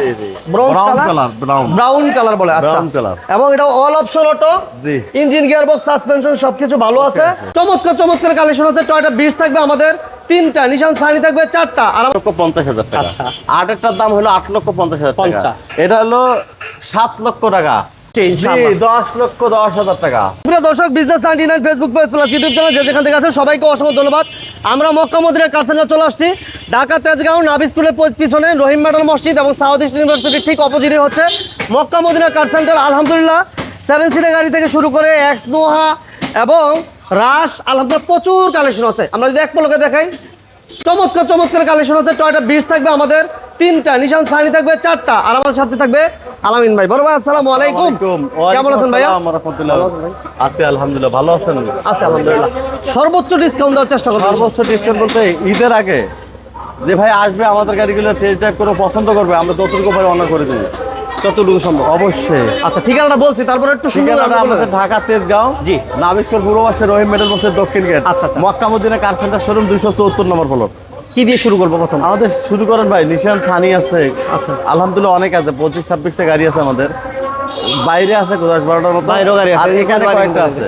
জি, জি। Bronze Brown colour brown colour বলে আচ্ছা। এবং এটা অল অপশন অটো জি। ইঞ্জিন গিয়ারবক্স সাসপেনশন সবকিছু ভালো আছে। চমৎকার চমৎকার কালেকশন আছে। টয়টা বিশ থাকবে আমাদের তিনটা নিশান সানি থাকবে চারটা। আর আট লক্ষ পঞ্চাশ হাজার টাকা। আচ্ছা। আটেরটার দাম হলো আট লক্ষ পঞ্চাশ হাজার টাকা। এটা হলো সাত লক্ষ টাকা। দশ লক্ষ দশ হাজার টাকা। প্রিয় দর্শক business ninety nine Facebook page plus YouTube channel যে যেখান থেকে সবাইকে অসংখ্য ধন্যবাদ। আমরা মক্কা মদিনার কারসেন্টার চলে আসছি। ঢাকা তেজগাঁও নাবি স্কুলের পিছনে রহিম মেডাল মসজিদ এবং সাউথ ইস্ট ইউনিভার্সিটির ঠিক অপোজিটে হচ্ছে মক্কা মদিনা কার সেন্টার আলহামদুলিল্লাহ সেভেন সিটের গাড়ি থেকে শুরু করে এক্স নোহা এবং রাশ আলহামদুলিল্লাহ প্রচুর কালেকশন আছে। আমরা যদি এক পলকে দেখাই চমৎকার চমৎকার কালেকশন আছে। টয়টা বিশ থাকবে আমাদের। তিনটা নিশান সানি থাকবে চারটা আর আমাদের সাথে থাকবে আলামিন ভাই। বড় ভাই আসসালামু আলাইকুম। কেমন আছেন ভাই? আপনি আলহামদুলিল্লাহ ভালো আছেন? আছে আলহামদুলিল্লাহ। সর্বোচ্চ ডিসকাউন্ট দেওয়ার চেষ্টা করব সর্বোচ্চ ডিসকাউন্ট বলতে ঈদের আগে যে ভাই আসবে আমাদের গাড়িগুলো টেস্ট ড্রাইভ করে পছন্দ করবে আমরা যতটুকু ভাই অনার করে দেবো। যতটুকু সম্ভব। অবশ্যই। আচ্ছা ঠিকানাটা বলছি তারপরে একটু ঠিকানাটা আমাদের। ঢাকা তেজগাঁও জি। নাবিস্কর পূর্ব পাশে রহিম মেডেল দক্ষিণ গেট আচ্ছা, আচ্ছা। Mecca Medina car centre showroom দুইশো চৌত্তর নম্বর ফলক কি দিয়ে শুরু করব প্রথম? আমাদের শুরু করেন ভাই নিশান ছানি আছে। আচ্ছা। আলহামদুলিল্লাহ অনেক আছে পঁচিশ ছাব্বিশটা গাড়ি আছে আমাদের। বাইরে আছে দশ বারোটার মতো। বাইরেও গাড়ি আছে। আর এখানে কয়েকটা আছে।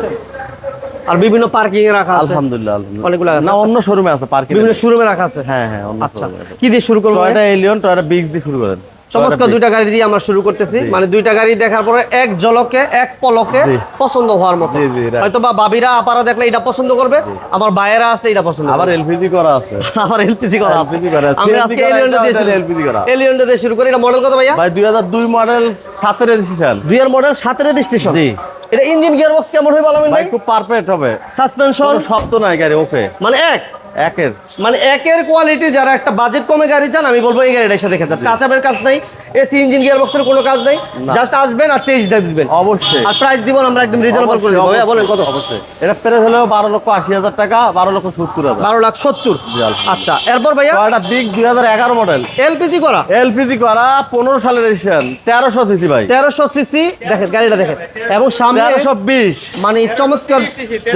আর বিভিন্ন পার্কিং এ রাখা আছে। আলহামদুলিল্লাহ। অনেকগুলো আছে। না অন্য শোরুমে আছে পার্কিং বিভিন্ন শোরুমে রাখা আছে। হ্যাঁ হ্যাঁ আচ্ছা। কি দিয়ে শুরু করব? এটা এলিয়ন টয়টা বিগ দিয়ে শুরু করেন। চমৎকার দুইটা গাড়ি দিয়ে আমরা শুরু করতেছি। মানে দুইটা গাড়ি দেখার পরে এক ঝলকে এক পলকে পছন্দ হওয়ার মতো. হয়তো বা বাবিরা আপারা দেখলে এটা পছন্দ করবে আমার ভাইয়েরা আসলে এটা পছন্দ আবার এলপিজি করা আছে। আবার এলপিজি করা আছে। আমরা আজকে করা এলিয়নটা এটা দিয়ে শুরু LPG করা। এলিয়নটা দিয়ে শুরু করি। এটা মডেল কত ভাইয়া? ভাই দুই হাজার দুই মডেল সাতের রেজিস্ট্রেশন দুইয়ের মডেল সাতের রেজিস্ট্রেশন জি। এটা ইঞ্জিন গিয়ার বক্স কেমন হবে ভাই খুব পারফেক্ট হবে। সাসপেনশন শব্দ নাই গাড়ি ওকে মানে এক? একের। মানে একের কোয়ালিটি যারা একটা বাজেট কমে গাড়ি চান আমি বলব এই গাড়িটার সাথে খেতে টাচ আপের কাজ নাই এসি ইঞ্জিন গিয়ার বক্সের কোনো কাজ নেই। জাস্ট আসবেন আর টেস্ট ড্রাইভ দিবেন। অবশ্যই। আর প্রাইস দিব আমরা একদম রিজনেবল করে দেবো। ভাইয়া বলেন কত? অবশ্যই। এটা প্রাইস হলো বারো লক্ষ আশি হাজার টাকা বারো লক্ষ সত্তর হাজার। বারো লাখ সত্তর। আচ্ছা এরপর ভাইয়া? এটা বিগ দুই হাজার এগারো মডেল এলপিজি করা? এলপিজি করা পনেরো সালের রেজিস্ট্রেশন তেরোশো সিসি ভাই। তেরোশো সিসি দেখেন গাড়িটা দেখেন। এবং সামনে তেরোশো বিশ। মানে চমৎকার।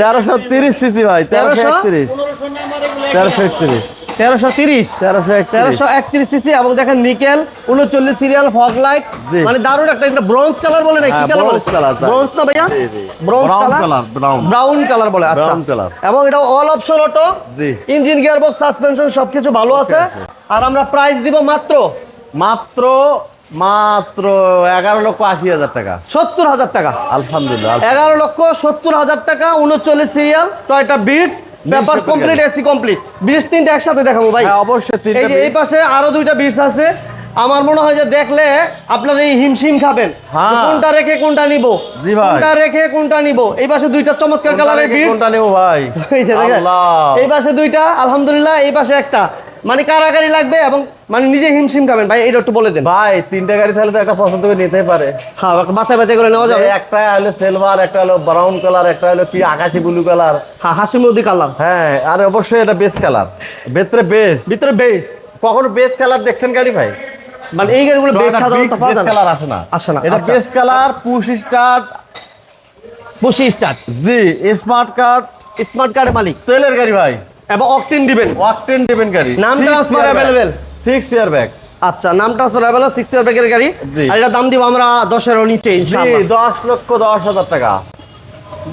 তেরোশো তিরিশ সিসি ভাই তেরোশো তেরোশো? তেরোশো একত্রিশ। তেরোশো তিরিশ। তেরোশো একত্রিশ। সিসি এবং দেখেন নিকেল উনচল্লিশ সিরিয়াল ফগ লাইট মানে দারুণ একটা এটা ব্রোঞ্জ কালার বলে না কি হ্যাঁ, কালার বলে? bronze color, তাই। ব্রোঞ্জ না ভাইয়া? জি, জি। ব্রোঞ্জ কালার ব্রাউন কালার বলে আচ্ছা। Brown এবং এটা all option auto engine gear box suspension সবকিছু ভালো আছে। আর আমরা প্রাইস দিব মাত্র? মাত্র মাত্র এগারো লক্ষ আশি হাজার টাকা। সত্তর হাজার টাকা। আলহামদুলিল্লাহ এগারো লক্ষ সত্তর হাজার টাকা উনচল্লিশ serial Toyota Vitz paper complete AC complete বিশ তিনটা একসাথে দেখাবো ভাই। হ্যাঁ, অবশ্যই তিনটা এই যে এই পাশে আরও দুইটা বিশ আছে। আমার মনে হয় যে দেখলে আপনার এই হিমশিম খাবেন। হ্যাঁ। কোনটা রেখে কোনটা নিব। কোনটা রেখে কোনটা নিব? এই পাশে দুইটা চমৎকার কালারের বিশ কোনটা নেব ভাই। এই পাশে দুইটা আলহামদুলিল্লাহ এই পাশে একটা। মানে কারাকারি লাগবে এবং মানে নিজে হিমশিম খাবেন? ভাই এটা একটু বলে দেন। ভাই তিনটা গাড়ি তাহলে তো একটা পছন্দ করে নিতেই পারে। হ্যাঁ বাছাই বাছাই করে নেওয়া যাবে। একটা হলো সিলভার একটা হলো ব্রাউন কালার একটা হলো কি আকাশি ব্লু কালার হ্যাঁ হাসি মুদি কালার। হ্যাঁ আর অবশ্যই এটা বেস কালার ভেতরে বেস ভিতরে বেস কখনো বেস কালার দেখছেন গাড়ি ভাই? মানে এই গাড়িগুলো বেশ সাধারণত পাওয়া যায় না। কালার আসে না। আসে না, এটা। বেস কালার পুশ স্টার্ট বসি স্টার্ট জি স্মার্ট কার্ড স্মার্ট কার্ডের মালিক। তেলের গাড়ি ভাই। এবং অকটিন দিবেন। ওয়াকটেন দিবেন গাড়ি। নাম transfer available six airbag আচ্ছা নাম ট্রান্সফার অ্যাভেলেবল সিক্স ইয়ার ব্যাগের গাড়ি। আর এটা দাম দিব আমরা দশের নিচে ইনশাআল্লাহ। দশ লক্ষ দশ হাজার টাকা।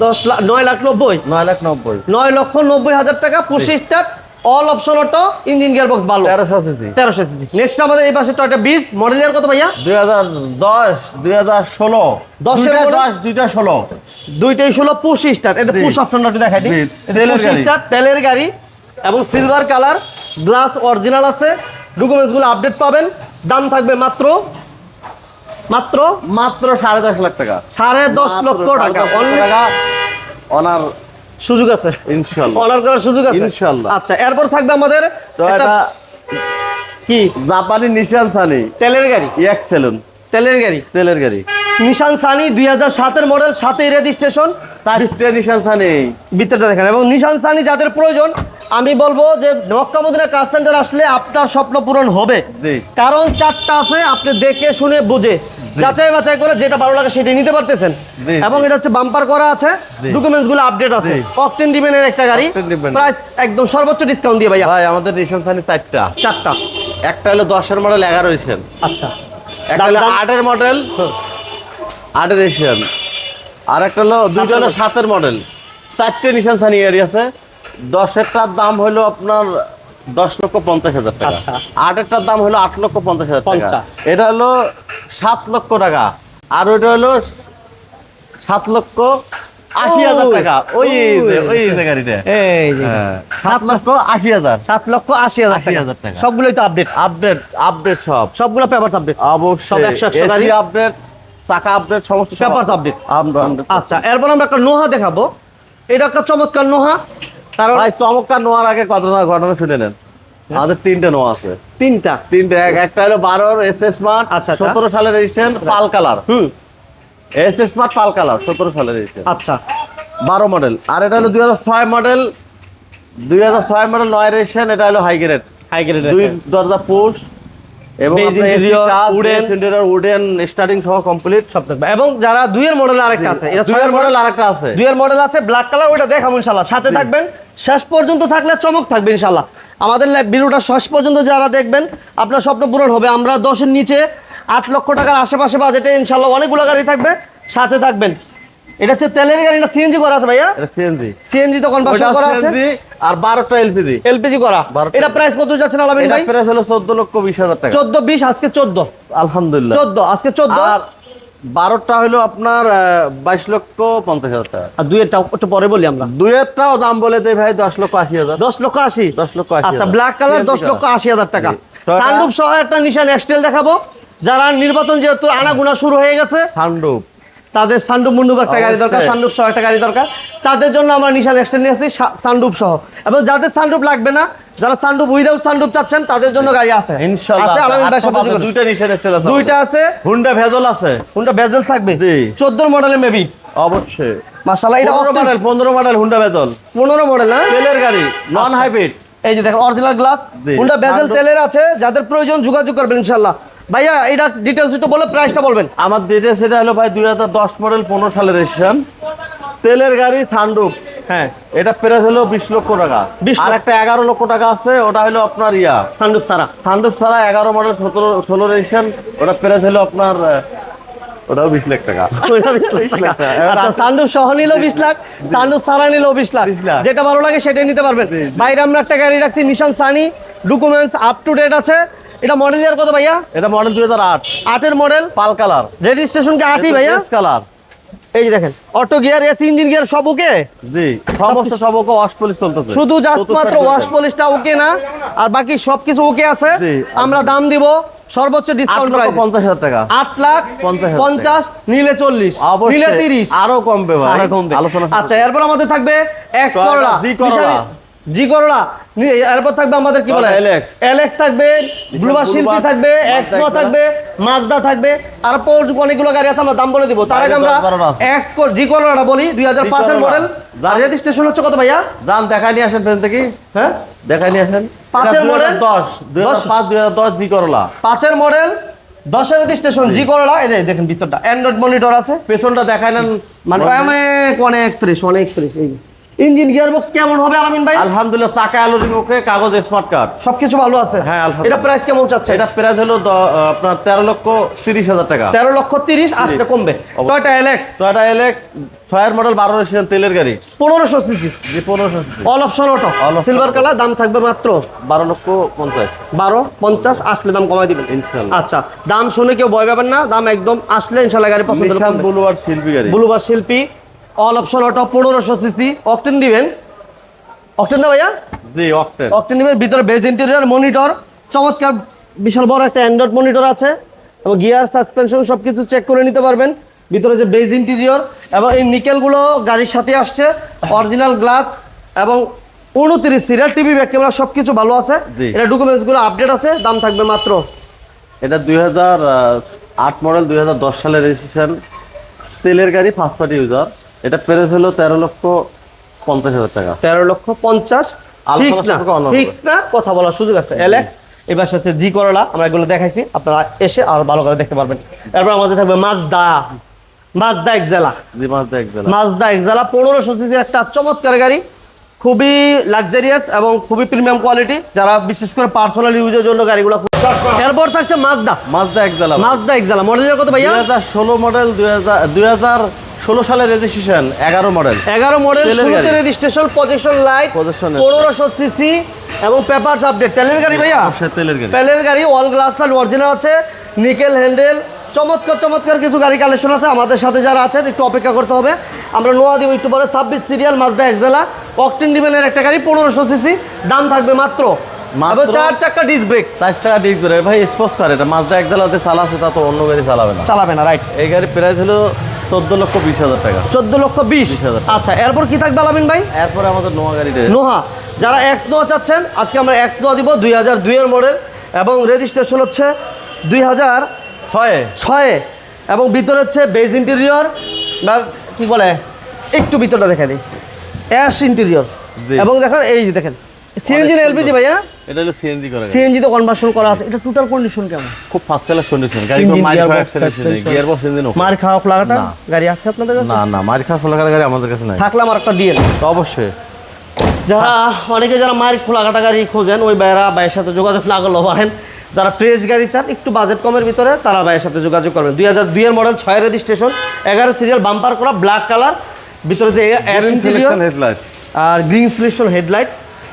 দশ লাখ নয় লাখ নব্বই? নয় লাখ নব্বই। নয় লক্ষ নব্বই হাজার টাকা পঁচিশ start all option auto engine gear box ভালো তেরোশো সিসি। তেরোশো সিসি। নেক্সট আমাদের এই পাশে টয়টা বিশ মডেলের কত ভাইয়া? দুই হাজার দশ দুই হাজার ষোলো। দশের দুইটা মডেল? দশ দুইটা ষোলো। দুইটাই ষোলো পঁচিশ স্টার্ট এতে জি। পুশ অপশনটা দেখাই দিই। এতে তেলের গাড়ি। এবং সিলভার কালার গ্লাস অরিজিনাল আছে। ডকুমেন্টসগুলো আপডেট পাবেন। দাম থাকবে মাত্র মাত্র মাত্র সাড়ে দশ লাখ টাকা। সাড়ে দশ লক্ষ টাকা। টাকা। অনার সুযোগ আছে। ইনশাল্লাহ। অর্ডার করার সুযোগ আছে। ইনশাল্লাহ। আচ্ছা এরপর থাকবে আমাদের এটা কি? জাপানি নিশান সানি তেলের গাড়ি। এক সেলুন তেলের গাড়ি। তেলের গাড়ি। নিশান সানি দুই হাজার সাতের মডেল সাথে রেজিস্ট্রেশন তার নিশান সানি ভিতরটা দেখেন। এবং নিশান সানি যাদের প্রয়োজন আমি বলব যে মক্কা মদিনা কার সেন্টার আসলে আপনার স্বপ্ন পূরণ হবে। কারণ চারটা আছে আপনি দেখে শুনে বুঝে যাচাই বাছাই করে যেটা ভালো লাগে সেটা নিতে পারতেছেন। এবং এটা হচ্ছে বাম্পার করা আছে ডকুমেন্টসগুলো আপডেট আছে। অকটেন ডিমেনের একটা গাড়ি। প্রাইস একদম সর্বোচ্চ ডিসকাউন্ট দিয়ে ভাইয়া। ভাই আমাদের নিশান সানি চারটা। চারটা। একটা হলো দশের মডেল এগারো রিসেন আচ্ছা। একটা হলো আটের মডেল আটের এশিয়ান আর একটা হলো দুইটা হলো। সাতের মডেল চারটে নিশান সানি এরি আছে। দশেরটার দাম হলো আপনার দশ লক্ষ পঞ্চাশ হাজার টাকা। আচ্ছা। আটেরটার দাম হলো আট লক্ষ পঞ্চাশ হাজার টাকা। এটা হলো সাত লক্ষ টাকা। আর ওইটা হলো সাত লক্ষ আশি হাজার টাকা। ওই ওই। গাড়িটা। এই হ্যাঁ, সাত লক্ষ আশি হাজার। সাত লক্ষ আশি হাজার আশি হাজার টাকা। সবগুলোই তো আপডেট আপডেট আপডেট সব। সবগুলো পেপার আপডেট অবশ্যই। সব একশো গাড়ি। আপডেট চাকা আপডেট সমস্ত update। আপডেট আচ্ছা এরপর আমরা একটা নোহা দেখাবো। এটা একটা চমৎকার নোহা। ভাই চমৎকার নোয়ার আগে ঘটনা ঘটনা শুনে নেন। আমাদের তিনটে নোয়া আছে। তিনটা? তিনটে একটা হলো বারোর এস এস স্মার্ট আচ্ছা, আচ্ছা। সতেরো সালের রেজিস্ট্রেশন পাল কালার। হুম। S S smart pearl colour সতেরো সালের রেজিস্ট্রেশন আচ্ছা। বারো মডেল। আর এটা হলো দুই হাজার ছয় মডেল। দুই হাজার ছয় মডেল নয় রেজিস্ট্রেশন এটা হলো হাই গ্রেড হাই গ্রেড দুই দরজা পুশ এবং উডেন স্টার্টিং সহ কমপ্লিট সব থাকবে এবং যারা দুইয়ের মডেল আরেকটা আছে এটা দুইয়ের ছয়ের মডেল আরেকটা আছে। দুইয়ের মডেল আছে ব্ল্যাক কালার ওটা দেখাবো ইনশাল্লাহ সাথে থাকবেন। শেষ পর্যন্ত থাকলে চমক থাকবে ইনশাল্লাহ আমাদের লাইভ ভিডিওটা শেষ পর্যন্ত যারা দেখবেন আপনার স্বপ্ন পূরণ হবে। আমরা দশের নিচে আট লক্ষ টাকার আশেপাশে বাজেটে ইনশাল্লাহ অনেকগুলো গাড়ি থাকবে সাথে থাকবেন। এটা হচ্ছে তেলের গাড়ি এটা সিএনজি করা আছে ভাইয়া? সিএনজি। সিএনজি তো কনভার্সন করা আছে। আর বারোটা এলপিজি এলপিজি করা। 12 এটা প্রাইস কত যাচ্ছে না আলামিন এটা প্রাইস হলো চোদ্দ লক্ষ বিশ হাজার টাকা। চোদ্দ বিশ আজকে চোদ্দ। আলহামদুলিল্লাহ। চোদ্দ আজকে চোদ্দ। আর বারোটা হলো আপনার বাইশ লক্ষ পঞ্চাশ হাজার টাকা। আর একটু পরে বলি আমরা। দুয়েরটাও দাম বলে দেয় ভাই দশ লক্ষ আশি হাজার। দশ লক্ষ আশি? দশ লক্ষ আচ্ছা ব্ল্যাক কালার দশ লক্ষ আশি হাজার টাকা। সানরূপ সহ একটা নিশান এক্সটেল দেখাবো। যারা নির্বাচন যেহেতু আনাগুনা শুরু হয়ে গেছে সানরুফ তাদের সানরুফ মুন্ডুপ একটা গাড়ি দরকার অবশ্যই। সহ একটা গাড়ি দরকার। তাদের জন্য আমরা নিশান এক্সটেল নিয়ে আসছি সা- সহ। এবং যাদের সানরুফ লাগবে না যারা সানরুফ উইদাউট সানরুফ চাচ্ছেন তাদের জন্য গাড়ি আছে। আছে। দুইটা নিশান স্টাইল আছে দুইটা আছে। হুন্ডা ভেজল আছে। কোনটা বেজেল থাকবে। জি। চোদ্দোর মডেলের মেবি অবশ্যই। মাসাল্লাহ এটা পনেরো মডেল পনেরো মডেল হুন্ডা ভেজল। পনেরো মডেল হ্যাঁ? তেলের গাড়ি নন হাইব্রিড এই যে দেখেন অরিজিনাল গ্লাস হুন্ডা সানরুফ- তেলের আছে যাদের প্রয়োজন যোগাযোগ করবেন ইনশাল্লাহ ভাইয়া এটা ডিটেলস একটু বলে প্রাইসটা বলবেন। আমার যেটা সেটা হলো ভাই দুই হাজার দশ মডেল পনেরো সালের রেজিস্ট্রেশন তেলের গাড়ি সানরুফ হ্যাঁ। এটা প্রাইস হলো বিশ লক্ষ টাকা। 20 আর একটা এগারো লক্ষ টাকা আছে ওটা হলো আপনার ইয়া। সানরুফ সারা সানরুফ ছাড়া এগারো মডেল সতেরো ষোলো রেজিস্ট্রেশন ওটা প্রাইস হলো আপনার ওটাও বিশ লাখ টাকা। সানরুফ সহ নিলেও বিশ লাখ সানরুফ সারা নিলেও বিশ লাখ। 20 লাখ। যেটা ভালো লাগে সেটাই নিতে পারবেন। বাইরে আমরা একটা গাড়ি রাখছি Nissan Sunny documents up to date আছে। এটা মডেল ইয়ার কত ভাইয়া? এটা মডেল দুই হাজার আট। আটের মডেল পাল কালার। রেজিস্ট্রেশন কি আটই ভাইয়া? কালার। এই যে দেখেন auto gear AC engine gear সব ওকে? জি সমস্ত সব ওকে চলতেছে। শুধু জাস্ট মাত্র ওয়াশ পলিশটা ওকে না আর বাকি সবকিছু ওকে আছে। আমরা দাম দিব সর্বোচ্চ ডিসকাউন্ট প্রাইস পঞ্চাশ হাজার টাকা। আট লাখ পঞ্চাশ হাজার পঞ্চাশ নিলে চল্লিশ নিলে অবশ্যই তিরিশ। আরও কমবে ভাই। আলোচনা আচ্ছা এরপর আমাদের থাকবে এক্স করলা জি করলা। জি এরপর থাকবে আমাদের কি বলে? থাকবে ব্লুবার শিল্পী থাকবে থাকবে। মাজদা থাকবে আর পোর অনেকগুলো গাড়ি আছে আমরা দাম বলে দিব। তার আগে আমরা জি করলাটা বলি দুই হাজার পাঁচের মডেল রেজিস্ট্রেশন হচ্ছে কত ভাইয়া? দাম দেখাই নিয়ে আসেন ফেন থেকে হ্যাঁ? দেখাই নিয়ে আসেন। পাঁচের model? দশ। দুই হাজার? পাঁচ দুই হাজার দশ বি করলা। পাঁচের মডেল দশের রেজিস্ট্রেশন জি। করলা। এই দেখেন ভিতরটা। অ্যান্ড্রয়েড মনিটর আছে। পেছনটা দেখাই নেন। মানে অনেক ফ্রেশ অনেক ফ্রেশ এই ইঞ্জিন গিয়ারবক্স কেমন হবে আলামিন ভাই? আলহামদুলিল্লাহ টাকা মুখে কাগজ স্মার্ট কার্ড সবকিছু ভালো আছে? হ্যাঁ, এটা প্রাইস কেমন চাচ্ছে এটা প্রাইস হলো আপনার তেরো লক্ষ তিরিশ হাজার টাকা। তেরো লক্ষ তিরিশ আসলে কমবে। টয়টা এলএক্স ছয়টা এলে ছয়ের মডেল বারো তেলের গাড়ি। পনেরোশো সিসি যে পনেরোশো all option auto silver colour দাম থাকবে মাত্র? বারো লক্ষ পঞ্চাশ। বারো পঞ্চাশ আসলে দাম কমাই দিবেন। ইনশাল্লাহ। আচ্ছা দাম শুনে কেউ ভয় পাবেন না দাম একদম আসলে ইনশাল্লাহ গাড়ি পছন্দ বুলুয়ার শিল্পী গাড়ি। Bluebird Sylphy all option auto পনেরোশো সিসি অকটেন দিবেন। অকটেন না ভাইয়া? জি অক্টেন অকটেন দিবেন ভিতরে বেজ ইন্টেরিয়ার মনিটর চমৎকার বিশাল বড় একটা অ্যান্ড্রয়েড মনিটর আছে। এবং গিয়ার সাসপেনশন সব কিছু চেক করে নিতে পারবেন। ভিতরে যে বেজ ইন্টেরিয়র এবং এই নিকেলগুলো গাড়ির সাথে আসছে। অরিজিনাল গ্লাস এবং উনত্রিশ সিরিয়াল টিভি ব্যাক ক্যামেরা সব কিছু ভালো আছে। এটা ডকুমেন্টসগুলো আপডেট আছে দাম থাকবে মাত্র। এটা দুই হাজার আট মডেল দুই হাজার দশ সালের রেজিস্ট্রেশন তেলের গাড়ি ফার্স্ট পার্টি ইউজার এটা প্রাইস হলো তেরো লক্ষ পঞ্চাশ হাজার টাকা। তেরো লক্ষ পঞ্চাশ। ফিক্স না না কথা বলার সুযোগ আছে। এলএক্স এবার হচ্ছে জি করলা আমরা এগুলো দেখাইছি আপনারা এসে আর ভালো করে দেখতে পারবেন। এরপর আমাদের থাকবে মাজদা মাজদা এক্সেলা জি দেখ বেলা মাজদা এক্সেলা পনেরোশো সিসির একটা চমৎকার গাড়ি খুবই লাক্সারিয়াস এবং খুবই প্রিমিয়াম কোয়ালিটি যারা বিশেষ করে পার্সোনাল ইউজের জন্য গাড়িগুলো এরপর থাকছে মাজদা মাজদা একদলা মাজদা এক্সালা মডেলের কত ভাইয়া? দুই হাজার ষোলো মডেল দুই হাজার দুই হাজার ষোলো সালের রেজিস্ট্রেশন এগারো মডেল এগারো মডেল। Registration position light. পনেরোশো সিসি এবং পেপারস আপডেট তেলের গাড়ি ভাইয়া? তেলের গাড়ি। তেলের গাড়ি অল গ্লাস লাইট অরিজিনাল আছে নিকেল হ্যান্ডেল চমৎকার চমৎকার কিছু গাড়ি কালেকশন আছে। আমাদের সাথে যারা আছেন একটু অপেক্ষা করতে হবে। আমরা নোয়া দিব একটু পরে। ছাব্বিশ সিরিয়াল মাজদা এক্সেলা অকটেন ডিভেনের একটা গাড়ি পনেরোশো সিসি দাম থাকবে মাত্র? চার চাক্কা ডিস্ক ব্রেক চার টাকা ডিপ করে ভাই কার এটা। মাজদা চালাচ্ছে তা তো অন্য গাড়ি চালাবে না। চালাবে না রাইট এই গাড়ি প্রাইস হলো চোদ্দ লক্ষ বিশ হাজার টাকা। চোদ্দ লক্ষ বিশ? 20,000 টাকা। আচ্ছা এরপর কি থাকবে আলামিন ভাই? এরপরে আমাদের নোয়া গাড়ি নোহা যারা এক্স নোয়া চাচ্ছেন আজকে আমরা এক্স নোয়া দিব দুই হাজার দুইয়ের মডেল এবং রেজিস্ট্রেশন হচ্ছে দুই হাজার ছয়ে। ছয়ে এবং ভিতরে হচ্ছে বেজ ইন্টেরিয়র বা কি বলে একটু ভিতরটা দেখে দিই। অ্যাশ ইন্টেরিয়র এবং দেখেন এই দেখেন সিএনজি এলপিজি ভাইয়া? এটা হলো সিএনজি করা সিএনজি তো কনভার্সন করা আছে। এটা টোটাল কন্ডিশন কেমন? খুব ফার্স্ট ক্লাস কন্ডিশন গাড়ি খাওয়া অ্যাক্সিডেন্ট নেই। গিয়ার বক্স ইঞ্জিন মার খাওয়া ফ্লাগাটা গাড়ি আছে আপনাদের কাছে? না না মার খাওয়া গাড়ি আমাদের কাছে নাই। থাকলে আমার একটা দিয়ে তো অবশ্যই। যারা অনেকে যারা মায়ের খোলাঘাটা গাড়ি খোঁজেন ওই ভাইয়েরা ভাইয়ের সাথে যোগাযোগ না করলেও পারেন। যারা ফ্রেশ গাড়ি চান একটু বাজেট কমের ভিতরে তারা ভাইয়ের সাথে যোগাযোগ করবেন। দুই হাজার দুইয়ের মডেল ছয় রেজিস্ট্রেশন এগারো সিরিয়াল বাম্পার করা ব্ল্যাক কালার ভিতরে যে আর গ্রিন সিলেকশন হেডলাইট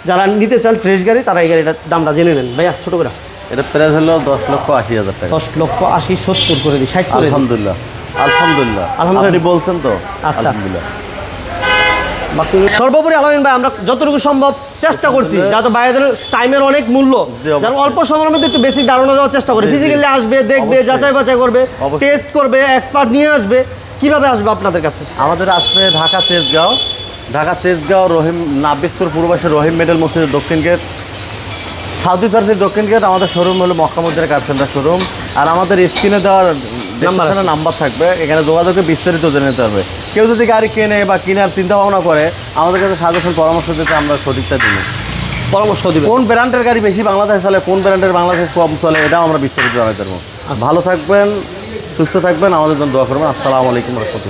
যারা নিতে চান ফ্রেশ গাড়ি তারা এই গাড়িটার দামটা জেনে নেন। ভাইয়া ছোটো করে। এটা প্রাইস হলো দশ লক্ষ আশি হাজার টাকা। দশ লক্ষ আশি সত্তর করে দিই ষাট আলহামদুলিল্লাহ। আলহামদুলিল্লাহ। আলহামদুলিল্লাহ। বলছেন তো? আচ্ছা। আলহামদুলিল্লাহ। সর্বোপরি আলমিন ভাই আমরা যতটুকু সম্ভব চেষ্টা করছি যাতে বাইরের টাইমের অনেক মূল্য অল্প সময়ের মধ্যে একটু বেশি ধারণা দেওয়ার চেষ্টা করি। ফিজিক্যালি আসবে দেখবে যাচাই বাছাই করবে টেস্ট করবে এক্সপার্ট নিয়ে আসবে। কীভাবে আসবে আপনাদের কাছে? আমাদের আসবে ঢাকা তেজগাঁও। ঢাকা তেজগাঁও রহিম নাবিসপুর পূর্বাসে রহিম মেডেল মসজিদের দক্ষিণ গেট সাউদি ফার্সির দক্ষিণ গেট আমাদের শোরুম হলো মক্কামুদ্দের কার সেন্টার শোরুম আর আমাদের স্ক্রিনে দেওয়ার নাম্বার নাম্বার থাকবে এখানে যোগাযোগে বিস্তারিত জেনে নিতে হবে। কেউ যদি গাড়ি কেনে বা কেনার চিন্তা ভাবনা করে আমাদের কাছে সাজেশন পরামর্শ দিতে আমরা সঠিকটা দিই পরামর্শ দিবে কোন ব্র্যান্ডের গাড়ি বেশি বাংলাদেশে চলে কোন ব্র্যান্ডের বাংলাদেশ কম চলে এটাও আমরা বিস্তারিত জানাতে পারব ভালো থাকবেন সুস্থ থাকবেন আমাদের জন্য দোয়া করবেন। আসসালামু আলাইকুম রহমতুল্লাহ।